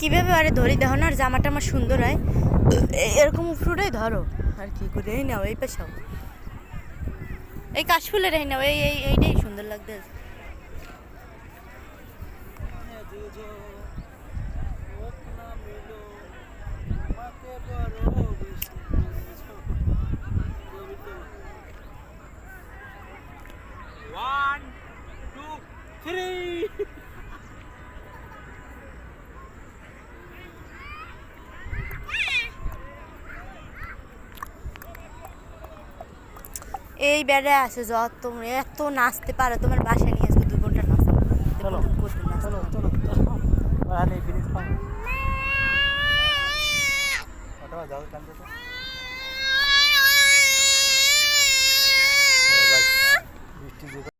কীভাবে আরে ধরি? দেখো না, আর জামাটা আমার সুন্দর হয়। এরকম ফ্রুটাই ধরো। আর কি করে? এই নাও, এই পেশাও এই কাশফুলের এই নাও, এই এই এইটাই সুন্দর টু থ্রি এই বেড়ে আছে যত তোমরা এত নাচতে পারো তোমার বাসায় নিয়ে আসবে দুই ঘণ্টা নাচাও চলো। চলো। চলো চলো